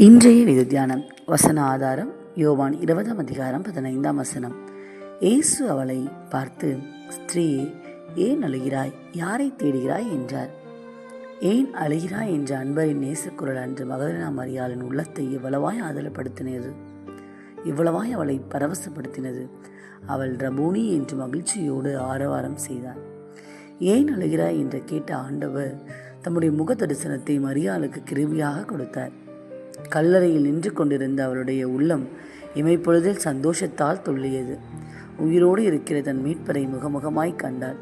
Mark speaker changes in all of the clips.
Speaker 1: இன்றைய விதத்தியானம் தியானம் வசன ஆதாரம் யோவான் இருபதாம் அதிகாரம் பதினைந்தாம் வசனம். இயேசு அவளை பார்த்து ஸ்திரீயே ஏன் அழுகிறாய்? யாரை தேடுகிறாய்? என்றார். ஏன் அழுகிறாய்? என்ற அன்பரின் நேசக்குரல் அன்று மகதனா மரியாளின் உள்ளத்தை இவ்வளவாய் ஆதரப்படுத்தினது. இவ்வளவாய் அவளை பரவசப்படுத்தினது. அவள் ரபூனி என்று மகிழ்ச்சியோடு ஆரவாரம் செய்தார் ஏன் அழுகிறாய்? என்று கேட்ட ஆண்டவர் தம்முடைய முக தரிசனத்தை மரியாளுக்கு கிருமியாக கொடுத்தார். கல்லறையில் நின்று கொண்டிருந்த அவளுடைய உள்ளம் இமைப்பொழுதில் சந்தோஷத்தால் துள்ளியது. உயிரோடு இருக்கிற தன் மீட்பரை முகமுகமாய் கண்டாள்.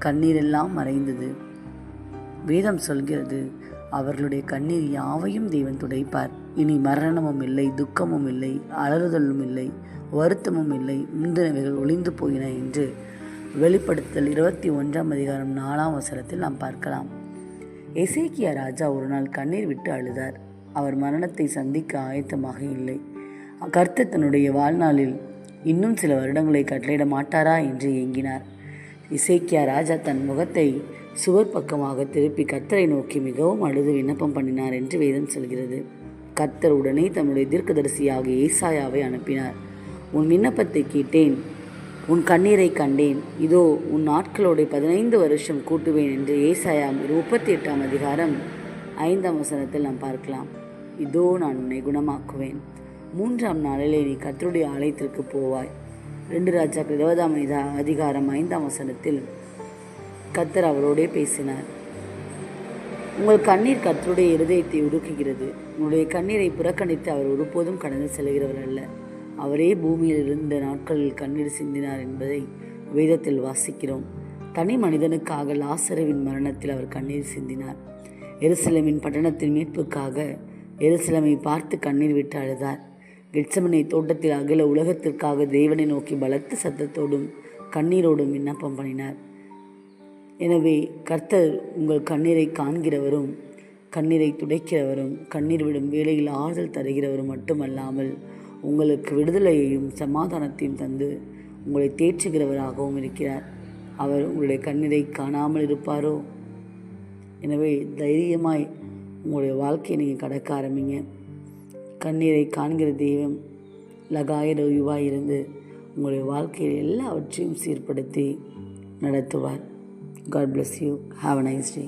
Speaker 1: கண்ணீரெல்லாம் மறைந்தது. வேதம் சொல்கிறது அவர்களுடைய கண்ணீர் யாவையும் தேவன் துடைப்பார். இனி மரணமும் இல்லை துக்கமும் இல்லை அலறுதலும் இல்லை வருத்தமும் இல்லை முந்தினவைகள் ஒளிந்து போயின என்று வெளிப்படுத்தல் இருபத்தி ஒன்றாம் அதிகாரம் நாலாம் வசனத்தில் நாம் பார்க்கலாம். எசேக்கியா ராஜா ஒரு நாள் கண்ணீர் விட்டு அழுதார். அவர் மரணத்தை சந்திக்க ஆயத்தமாக இல்லை. கர்த்த தன்னுடைய வாழ்நாளில் இன்னும் சில வருடங்களை கட்டளையிட மாட்டாரா என்று ஏங்கினார். இசைக்கியா ராஜா தன் முகத்தை சுவர் பக்கமாக திருப்பி கர்த்தரை நோக்கி மிகவும் அழுது விண்ணப்பம் பண்ணினார் என்று வேதம் சொல்கிறது. கர்த்தர் உடனே தன்னுடைய தீர்க்கதரிசியாக ஏசாயாவை அனுப்பினார். உன் விண்ணப்பத்தை கேட்டேன் உன் கண்ணீரை கண்டேன். இதோ உன் நாட்களோடு பதினைந்து வருஷம் கூட்டுவேன் என்று ஏசாயா முப்பத்தி எட்டாம் அதிகாரம் ஐந்தாம் வசனத்தில் நாம் பார்க்கலாம். இதோ நான் உன்னை குணமாக்குவேன். மூன்றாம் நாளிலே நீ கத்தருடைய ஆலயத்திற்கு போவாய். ரெண்டு ராஜாக்கள் இருபதாம் ஐதா அதிகாரம் ஐந்தாம் வசனத்தில் கத்தர் அவரோடே பேசினார். உங்கள் கண்ணீர் கத்தருடைய இருதயத்தை உருக்குகிறது. உங்களுடைய கண்ணீரை புறக்கணித்து அவர் ஒருபோதும் கடந்து செல்கிறவர் அல்ல. அவரே பூமியில் இருந்த நாட்களில் கண்ணீர் சிந்தினார் என்பதை வேதத்தில் வாசிக்கிறோம். தனி மனிதனுக்காக லாசரவின் மரணத்தில் அவர் கண்ணீர் சிந்தினார். எருசலேமின் பட்டணத்தின் மீட்புக்காக எருசலமை பார்த்து கண்ணீர் விட்டு அழுதார். கெட்சமனை தோட்டத்தில் அகில உலகத்திற்காக தேவனை நோக்கி பலத்த சத்தத்தோடும் கண்ணீரோடும் விண்ணப்பம் பண்ணினார். எனவே கர்த்தர் உங்கள் கண்ணீரை காண்கிறவரும் கண்ணீரை துடைக்கிறவரும் கண்ணீர் விடும் வேலையில் ஆறுதல் தருகிறவரும் மட்டுமல்லாமல் உங்களுக்கு விடுதலையையும் சமாதானத்தையும் தந்து உங்களை தேற்றுகிறவராகவும் இருக்கிறார். அவர் உங்களுடைய கண்ணீரை காணாமல் இருப்பாரோ? எனவே தைரியமாய் உங்களுடைய வாழ்க்கையை நீங்கள் கடக்க ஆரம்பிங்க. கண்ணீரை காண்கிற தெய்வம் லகாயிர ரவிவாய் இருந்து உங்களுடைய வாழ்க்கையில் எல்லாவற்றையும் சீர்படுத்தி நடத்துவார். God bless you have a nice day